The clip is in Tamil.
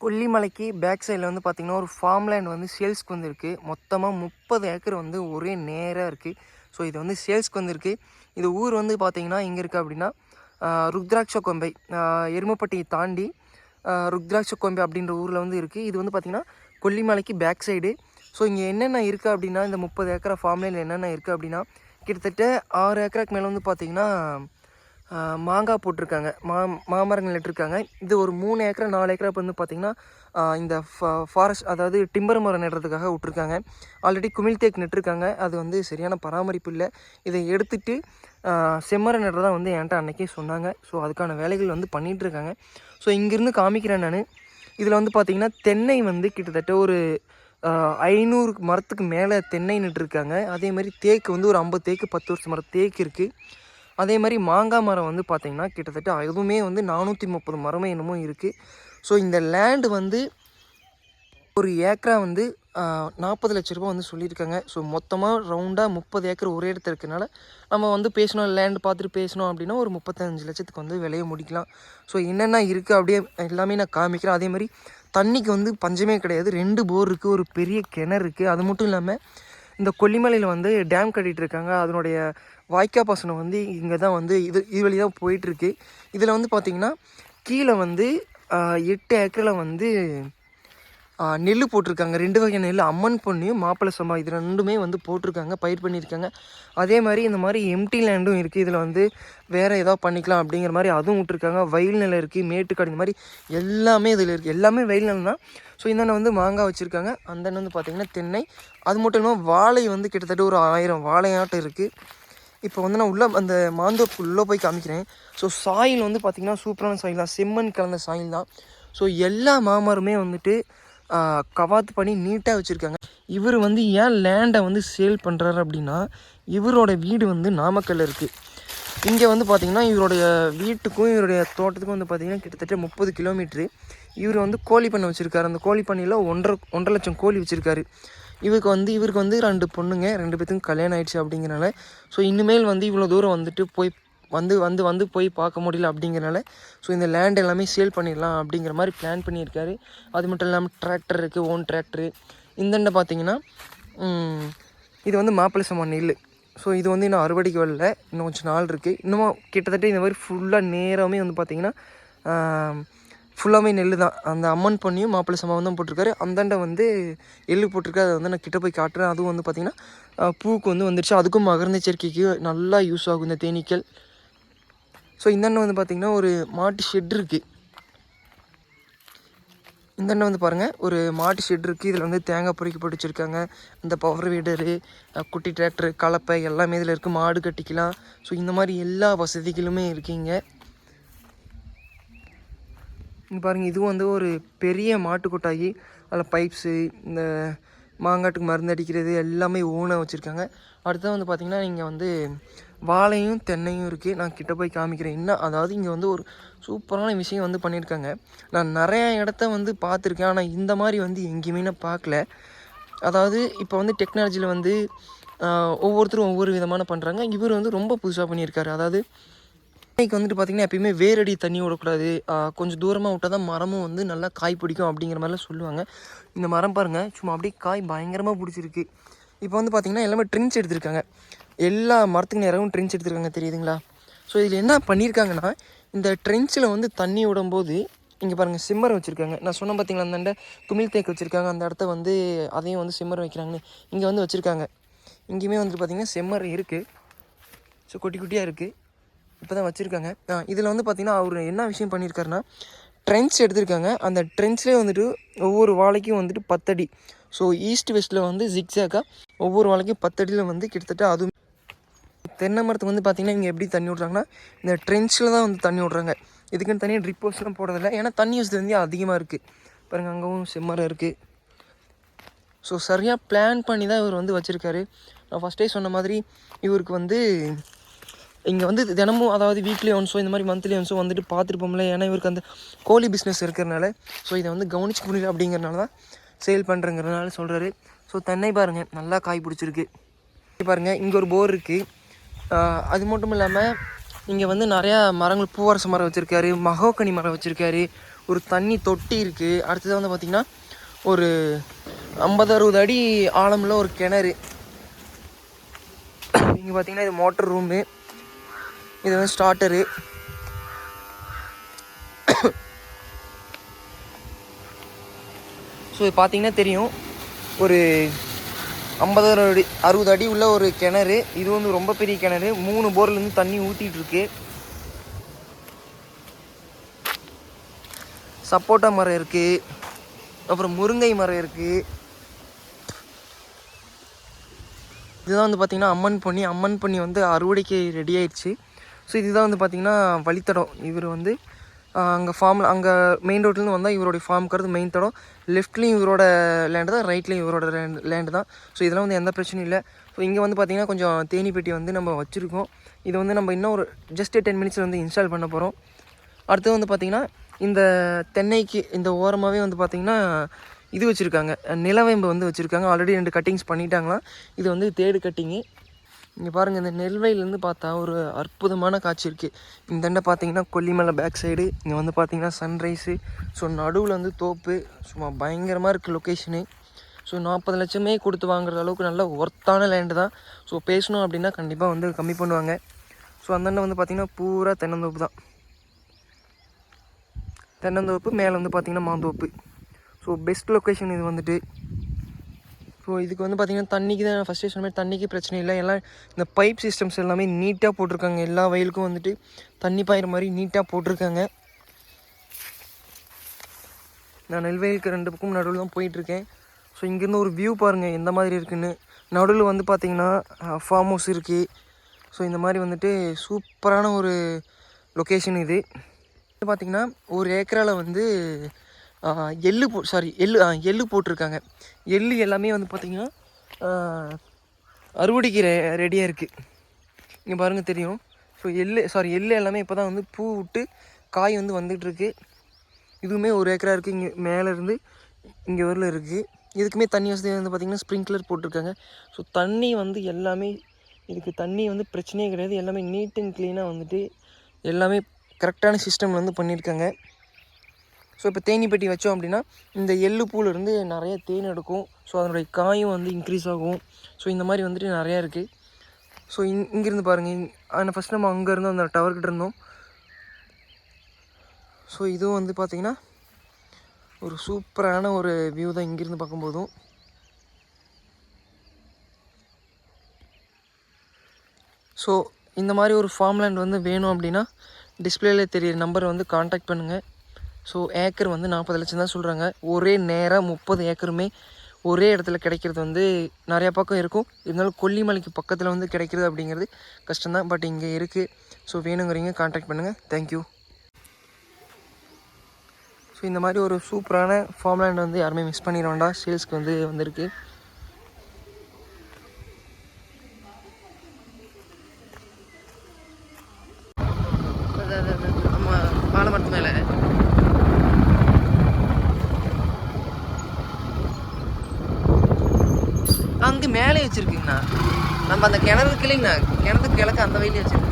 கொல்லிமலைக்கு பேக் சைடில் வந்து பார்த்திங்கன்னா ஒரு ஃபார்ம் லேண்ட் வந்து சேல்ஸ்க்கு வந்திருக்கு. மொத்தமாக முப்பது ஏக்கர் வந்து ஒரே நேராக இருக்குது ஸோ இது வந்து சேல்ஸ்க்கு வந்திருக்கு. இது ஊர் வந்து பார்த்திங்கன்னா எங்கே இருக்குது அப்படின்னா ருத்ராட்ச கொம்பை எருமப்பட்டியை தாண்டி ருத்ராட்ச கொம்பை அப்படின்ற ஊரில் வந்து இருக்குது இது வந்து பார்த்திங்கன்னா கொல்லிமலைக்கு பேக் சைடு ஸோ இங்கே என்னென்ன இருக்குது அப்படின்னா இந்த முப்பது ஏக்கரை ஃபார்ம் லேண்டில் என்னென்ன இருக்குது அப்படின்னா கிட்டத்தட்ட ஆறு ஏக்கராக்கு மேலே வந்து பார்த்திங்கன்னா மாங்காய் போட்டிருக்காங்க. மா மாமரங்கள் நட்டுருக்காங்க. இது ஒரு மூணு ஏக்கரா நாலு ஏக்கரா இப்போ வந்து பார்த்திங்கன்னா இந்த இந்த ஃபாரஸ்ட் அதாவது டிம்பர் மரம் நடுறதுக்காக விட்ருக்காங்க ஆல்ரெடி குமிழ் தேக்கு நட்டுருக்காங்க. அது வந்து சரியான பராமரிப்பு இல்லை. இதை எடுத்துகிட்டு செம்மரம் நடுறதா வந்து என்கிட்ட அன்றைக்கே சொன்னாங்க. ஸோ அதுக்கான வேலைகள் வந்து பண்ணிகிட்ருக்காங்க ஸோ இங்கேருந்து காமிக்கிறேன் நான். இதில் வந்து பார்த்திங்கன்னா தென்னை வந்து கிட்டத்தட்ட ஒரு ஐநூறு மரத்துக்கு மேலே தென்னை நட்டுருக்காங்க. அதே மாதிரி தேக்கு வந்து ஒரு ஐம்பது தேக்கு பத்து வருஷம் மரம் தேக்கு இருக்குது அதே மாதிரி மாங்காய் மரம் வந்து பார்த்திங்கன்னா கிட்டத்தட்ட அதுவுமே வந்து நானூற்றி முப்பது மரமே என்னமோ இருக்குது ஸோ இந்த லேண்டு வந்து ஒரு ஏக்கரா வந்து நாற்பது லட்ச ரூபா வந்து சொல்லியிருக்காங்க. ஸோ மொத்தமாக ரவுண்டாக முப்பது ஏக்கர் ஒரே இடத்துல இருக்கனால நம்ம வந்து பேசணும் லேண்ட் பார்த்துட்டு பேசணும் அப்படின்னா ஒரு முப்பத்தஞ்சு லட்சத்துக்கு வந்து விலையை முடிக்கலாம். ஸோ என்னென்ன இருக்குது அப்படியே எல்லாமே நான் காமிக்கிறேன். அதே மாதிரி தண்ணிக்கு வந்து பஞ்சமே கிடையாது. ரெண்டு போர் இருக்குது ஒரு பெரிய கிணறு இருக்குது அது மட்டும் இல்லாமல் இந்த கொல்லிமலையில் வந்து டேம் கட்டிகிட்டு இருக்காங்க. அதனுடைய வாய்க்கா பாசனம் வந்து இங்கே தான் வந்து இது இது வழி தான் போயிட்டுருக்கு. இதில் வந்து பார்த்திங்கன்னா கீழே வந்து எட்டு ஏக்கரில் வந்து நெல் போட்டிருக்காங்க. ரெண்டு வகை நெல் அம்மன் பொண்ணையும் மாப்பிள்ளை சம்பா இது ரெண்டுமே வந்து போட்டிருக்காங்க பயிர் பண்ணியிருக்காங்க. அதே மாதிரி இந்த மாதிரி எம்டி லேண்டும் இருக்குது இதில் வந்து வேறு ஏதாவது பண்ணிக்கலாம் அப்படிங்கிற மாதிரி அதுவும் விட்ருக்காங்க வயல் நிலம் இருக்குது மேட்டுக்காடு இந்த மாதிரி எல்லாமே இதில் இருக்குது எல்லாமே வயல் நிலம் தான். ஸோ இந்த வந்து மாங்காய் வச்சுருக்காங்க. அந்த அண்ணன் வந்து பார்த்திங்கன்னா தென்னை. அது மட்டும் இல்லாமல் வாழை வந்து கிட்டத்தட்ட ஒரு ஆயிரம் வாழையாட்டம் இருக்குது இப்போ வந்து நான் உள்ளே அந்த மாந்தோப்பு உள்ளே போய் காமிக்கிறேன். ஸோ சாயில் வந்து பார்த்திங்கன்னா சூப்பரான சாயில் தான். செம்மண் கலந்த சாயில் தான். ஸோ எல்லா மாமருமே வந்துட்டு கவாத்து பண்ணி நீட்டாக வச்சுருக்காங்க. இவர் வந்து ஏன் லேண்டை வந்து சேல் பண்ணுறாரு அப்படின்னா இவரோட வீடு வந்து நாமக்கல்ல இருக்குது இங்கே வந்து பார்த்திங்கன்னா இவருடைய வீட்டுக்கும் இவருடைய தோட்டத்துக்கும் வந்து பார்த்திங்கன்னா கிட்டத்தட்ட முப்பது கிலோமீட்ரு இவர் வந்து கோழி பண்ணை வச்சுருக்காரு. அந்த கோழி பண்ணையில் ஒன்றரை ஒன்றரை லட்சம் கோழி வச்சுருக்காரு. இவருக்கு வந்து இவருக்கு வந்து ரெண்டு பொண்ணுங்க ரெண்டு பேத்துக்கும் கல்யாணம் ஆயிடுச்சு அப்படிங்கிறனால ஸோ இனிமேல் வந்து இவ்வளோ தூரம் வந்துட்டு போய் வந்து வந்து வந்து போய் பார்க்க முடியல அப்படிங்கிறனால ஸோ இந்த லேண்ட் எல்லாமே சேல் பண்ணிடலாம் அப்படிங்கிற மாதிரி பிளான் பண்ணியிருக்காரு. அது மட்டும் இல்லாமல் டிராக்டர் இருக்குது ஓன் டிராக்டரு இந்தண்ட பார்த்தீங்கன்னா இது வந்து மாப்பிள்ளை சம்மா நெல் ஸோ இது வந்து இன்னும் அறுவடைக்கு வரல. இன்னும் கொஞ்சம் நாள் இருக்குது இன்னமும் கிட்டத்தட்ட இந்த மாதிரி ஃபுல்லாக நேரமே வந்து பார்த்திங்கன்னா ஃபுல்லாகவே நெல் தான். அந்த அம்மன் பொண்ணியும் மாப்பிள்ளை சம்பவம் தான் போட்டிருக்காரு. அந்தாண்ட வந்து எள்ளு போட்டிருக்காரு அதை வந்து நான் கிட்ட போய் காட்டுறேன். அதுவும் வந்து பார்த்திங்கன்னா பூவுக்கு வந்து வந்துருச்சு. அதுக்கும் மகர்ந்த சேர்க்கைக்கு நல்லா யூஸ் ஆகும் இந்த தேனீக்கள். ஸோ இந்தாண்ட வந்து பார்த்திங்கன்னா ஒரு மாட்டு ஷெட் இருக்குது இந்த அண்ணன் வந்து பாருங்கள் ஒரு மாட்டு ஷெட் இருக்குது இதில் வந்து தேங்காய் பொறிக்க போட்டு வச்சுருக்காங்க. இந்த பவர் வீடரு குட்டி டிராக்டர் கலப்பை எல்லாமே இதில் இருக்குது மாடு கட்டிக்கலாம். ஸோ இந்த மாதிரி எல்லா வசதிகளுமே இருக்குங்க இங்கே பாருங்கள் இதுவும் வந்து ஒரு பெரிய மாட்டு கொட்டாயி அதில் பைப்ஸு இந்த மாங்காட்டுக்கு மருந்து அடிக்கிறது எல்லாமே ஓனாக வச்சுருக்காங்க. அடுத்தது வந்து பார்த்திங்கன்னா இங்கே வந்து வாழையும் தென்னையும் இருக்குது நான் கிட்ட போய் காமிக்கிறேன். என்ன அதாவது இங்கே வந்து ஒரு சூப்பரான விஷயம் வந்து பண்ணியிருக்காங்க. நான் நிறையா இடத்த வந்து பார்த்துருக்கேன். ஆனால் இந்த மாதிரி வந்து எங்கேயுமே நான் பார்க்கல. அதாவது இப்போ வந்து டெக்னாலஜியில் வந்து ஒவ்வொருத்தரும் ஒவ்வொரு விதமான பண்ணுறாங்க இவர் வந்து ரொம்ப புதுசாக பண்ணியிருக்காரு. அதாவது தென்னைக்கு வந்துட்டு பார்த்திங்கன்னா எப்பயுமே வேரடி தண்ணி விடக்கூடாது கொஞ்சம் தூரமாக விட்டால் தான் மரமும் வந்து நல்லா காய் பிடிக்கும் அப்படிங்கிற மாதிரிலாம் சொல்லுவாங்க. இந்த மரம் பாருங்கள் சும்மா அப்படியே காய் பயங்கரமாக பிடிச்சிருக்கு. இப்போ வந்து பார்த்திங்கன்னா எல்லாமே ட்ரின்ச் எடுத்திருக்காங்க. எல்லா மரத்துக்கு நேரமும் ட்ரின்ச் எடுத்திருக்காங்க தெரியுதுங்களா? ஸோ இதில் என்ன பண்ணியிருக்காங்கன்னா இந்த ட்ரென்ச்சில் வந்து தண்ணி விடும்போது இங்கே பாருங்கள் சிம்மர் வச்சுருக்காங்க. நான் சொன்ன பார்த்தீங்களா அந்தாண்ட குமிழ் தேக்கு வச்சுருக்காங்க. அந்த இடத்த வந்து அதையும் வந்து சிம்மர் வைக்கிறாங்கன்னு. இங்கே வந்து வச்சுருக்காங்க. இங்கேயுமே வந்துட்டு பார்த்திங்கன்னா செம்மர் இருக்குது ஸோ குட்டி குட்டியாக இருக்குது இப்போ தான் வச்சுருக்காங்க இதில் வந்து பார்த்திங்கன்னா அவர் என்ன விஷயம் பண்ணியிருக்காருன்னா ட்ரென்ச் எடுத்திருக்காங்க. அந்த ட்ரென்ச்லேயே வந்துட்டு ஒவ்வொரு வாழைக்கும் வந்துட்டு பத்தடி. ஸோ ஈஸ்ட் வெஸ்ட்டில் வந்து ஜிக்ஸாக்காக ஒவ்வொரு வாழைக்கும் பத்தடியில் வந்து கிட்டத்தட்ட அதுவும் தென்னை மரத்துக்கு வந்து பார்த்திங்கன்னா இங்கே எப்படி தண்ணி விட்றாங்கன்னா இந்த ட்ரென்ச்சில் தான் வந்து தண்ணி விட்றாங்க. இதுக்குன்னு தனியாக ட்ரிப் ஹவுஸ்லாம் போடுறதில்ல. ஏன்னா தண்ணி வசதி வந்து அதிகமாக இருக்குது பாருங்கள் அங்கேவும் செம்மரம் இருக்குது ஸோ சரியாக பிளான் பண்ணி தான் இவர் வந்து வச்சுருக்காரு. நான் ஃபஸ்ட்டே சொன்ன மாதிரி இவருக்கு வந்து இங்கே வந்து தினமும் அதாவது வீக்லி ஒன்ஸோ இந்த மாதிரி மந்த்லி ஒன்ஸோ வந்துட்டு பார்த்துருப்போம்ல ஏன்னா இவருக்கு அந்த கோழி பிஸ்னஸ் இருக்கிறனால. ஸோ இதை வந்து கவனிச்சு முடியல அப்படிங்கிறனால தான் சேல் பண்ணுறங்கிறனால சொல்கிறாரு ஸோ தென்னை பாருங்கள் நல்லா காய் பிடிச்சிருக்கு. பாருங்கள் இங்கே ஒரு போர் இருக்குது அது மட்டும் இல்லாமல் இங்கே வந்து நிறையா மரங்கள் பூவரச மரம் வச்சுருக்காரு மகோக்கனி மரம் வச்சுருக்காரு ஒரு தண்ணி தொட்டி இருக்குது அடுத்தது வந்து பார்த்திங்கன்னா ஒரு ஐம்பது அறுபது அடி ஆழமுள்ள ஒரு கிணறு. இங்கே பார்த்தீங்கன்னா இது மோட்டர் ரூமு இது வந்து ஸ்டார்டரு ஸோ இது பார்த்தீங்கன்னா தெரியும். ஒரு ஐம்பது அடி அறுபது அடி உள்ள ஒரு கிணறு. இது வந்து ரொம்ப பெரிய கிணறு. மூணு போர்லேருந்து தண்ணி ஊற்றிட்டு இருக்கு. சப்போட்டா மரம் இருக்குது அப்புறம் முருங்கை மரம் இருக்குது இதுதான் வந்து பார்த்திங்கன்னா அம்மன் பொன்னி. அம்மன் பண்ணி வந்து அறுவடைக்கு ரெடி ஆயிடுச்சு. ஸோ இதுதான் வந்து பார்த்திங்கன்னா வழித்தடம். இவர் வந்து அங்கே ஃபார்மில் அங்கே மெயின் ரோட்லேருந்து வந்தால் இவருடைய ஃபார்முக்கிறது மெயின் தடம். லெஃப்ட்லேயும் இவரோட லேண்டு தான் ரைட்லேயும் இவரோட லேண்ட் லேண்டு தான். ஸோ இதெல்லாம் வந்து எந்த பிரச்சனையும் இல்லை. ஸோ இங்கே வந்து பார்த்திங்கன்னா கொஞ்சம் தேனி பெட்டி வந்து நம்ம வச்சுருக்கோம். இதை வந்து நம்ம இன்னும் ஒரு ஜஸ்ட் டென் மினிட்ஸில் வந்து இன்ஸ்டால் பண்ண போகிறோம் அடுத்தது வந்து பார்த்திங்கன்னா இந்த தென்னைக்கு இந்த ஓரமாகவே வந்து பார்த்திங்கன்னா இது வச்சுருக்காங்க. நிலவேம்பு வந்து வச்சுருக்காங்க. ஆல்ரெடி ரெண்டு கட்டிங்ஸ் பண்ணிட்டாங்களாம். இது வந்து தேடு கட்டிங்கு இங்கே பாருங்கள் இந்த நெல்வையிலேருந்து பார்த்தா ஒரு அற்புதமான காட்சி இருக்குது இந்த எண்டை பார்த்தீங்கன்னா கொல்லிமலை பேக் சைடு இங்கே வந்து பார்த்தீங்கன்னா சன்ரைஸு ஸோ நடுவில் வந்து தோப்பு சும்மா பயங்கரமாக இருக்குது லொக்கேஷனு ஸோ நாற்பது லட்சமே கொடுத்து வாங்குற அளவுக்கு நல்ல ஒர்த்தான லேண்டு தான். ஸோ பேசணும் அப்படின்னா கண்டிப்பாக வந்து கம்மி பண்ணுவாங்க. ஸோ அந்தாண்ட வந்து பார்த்திங்கன்னா பூரா தென்னந்தோப்பு தான். தென்னந்தோப்பு மேலே வந்து பார்த்திங்கன்னா மாந்தோப்பு. ஸோ பெஸ்ட் லொக்கேஷன் இது வந்துட்டு ஸோ இதுக்கு வந்து பார்த்திங்கன்னா தண்ணிக்கு தான் ஃபஸ்ட்டே சொன்ன மாதிரி தண்ணிக்கு பிரச்சனை இல்லை. எல்லாம் இந்த பைப் சிஸ்டம்ஸ் எல்லாமே நீட்டாக போட்டிருக்காங்க. எல்லா வயலுக்கும் வந்துட்டு தண்ணி பாயிற மாதிரி நீட்டாக போட்டிருக்காங்க. நான் நெல்வயலுக்கு ரெண்டு பக்கம் நடுவில் தான் போயிட்டுருக்கேன். ஸோ இங்கேருந்து ஒரு வியூ பாருங்கள் எந்த மாதிரி இருக்குதுன்னு நடுவில் வந்து பார்த்திங்கன்னா ஃபார்ம் ஹவுஸ் இருக்குது ஸோ இந்த மாதிரி வந்துட்டு சூப்பரான ஒரு லொக்கேஷன் இது. பார்த்திங்கன்னா ஒரு ஏக்கரால் வந்து எள்ளு போ சாரி எள்ளு ஆ, எள்ளு போட்டிருக்காங்க. எள்ளு எல்லாமே வந்து பார்த்திங்கன்னா அறுவடைக்கு ரெ ரெடியாக இருக்குது இங்கே பாருங்கள் தெரியும். ஸோ எள்ளு சாரி எள்ளு எல்லாமே இப்போ தான் வந்து பூ விட்டு காய் வந்து வந்துகிட்ருக்கு இதுவுமே ஒரு ஏக்கரா இருக்குது இங்கே மேலேருந்து இங்கே வரல இருக்குது இதுக்குமே தண்ணி வசதி வந்து பார்த்திங்கன்னா ஸ்ப்ரிங்க்லர் போட்டிருக்காங்க. ஸோ தண்ணி வந்து எல்லாமே இதுக்கு தண்ணி வந்து பிரச்சனையே கிடையாது. எல்லாமே நீட் அண்ட் க்ளீனாக வந்துட்டு எல்லாமே கரெக்டான சிஸ்டமில் வந்து பண்ணியிருக்காங்க ஸோ இப்போ தேனி பெட்டி வச்சோம் அப்படின்னா இந்த எள்ளு பூலேருந்து நிறைய தேன் எடுக்கும். ஸோ அதனுடைய காயும் வந்து இன்க்ரீஸ் ஆகும். ஸோ இந்த மாதிரி வந்துட்டு நிறையா இருக்குது ஸோ இங் இங்கேருந்து பாருங்கள் ஆனால் ஃபஸ்ட் நம்ம அங்கேருந்து அந்த டவர்கிட்ட இருந்தோம். ஸோ இதுவும் வந்து பார்த்திங்கன்னா ஒரு சூப்பரான ஒரு வியூ தான் இங்கேருந்து பார்க்கும்போதும். ஸோ இந்த மாதிரி ஒரு ஃபார்ம்லேண்ட் வந்து வேணும் அப்படின்னா டிஸ்பிளேல தெரியிற நம்பரை வந்து காண்டாக்ட் பண்ணுங்கள் ஸோ ஏக்கர் வந்து நாற்பது லட்சம் தான் சொல்கிறாங்க ஒரே நேராக முப்பது ஏக்கருமே ஒரே இடத்துல கிடைக்கிறது வந்து நிறையா பக்கம் இருக்கும். இருந்தாலும் கொல்லிமலைக்கு பக்கத்தில் வந்து கிடைக்கிறது அப்படிங்கிறது கஷ்டம்தான். பட் இங்கே இருக்குது ஸோ வேணுங்கிறீங்க காண்டாக்ட் பண்ணுங்கள் தேங்க்யூ ஸோ இந்த மாதிரி ஒரு சூப்பரான ஃபார்ம்லேண்ட் வந்து யாருமே மிஸ் பண்ணிட வேண்டாம். சேல்ஸ்க்கு வந்து வந்திருக்கு ஆமாம் வாழை மரத்து மேலே அங்கே மேலே வச்சுருக்குங்கண்ணா. நம்ம அந்த கிணறு கிளைங்கண்ணா கிணத்துக்கு கிழக்கு அந்த வயலே வச்சுருக்கோம்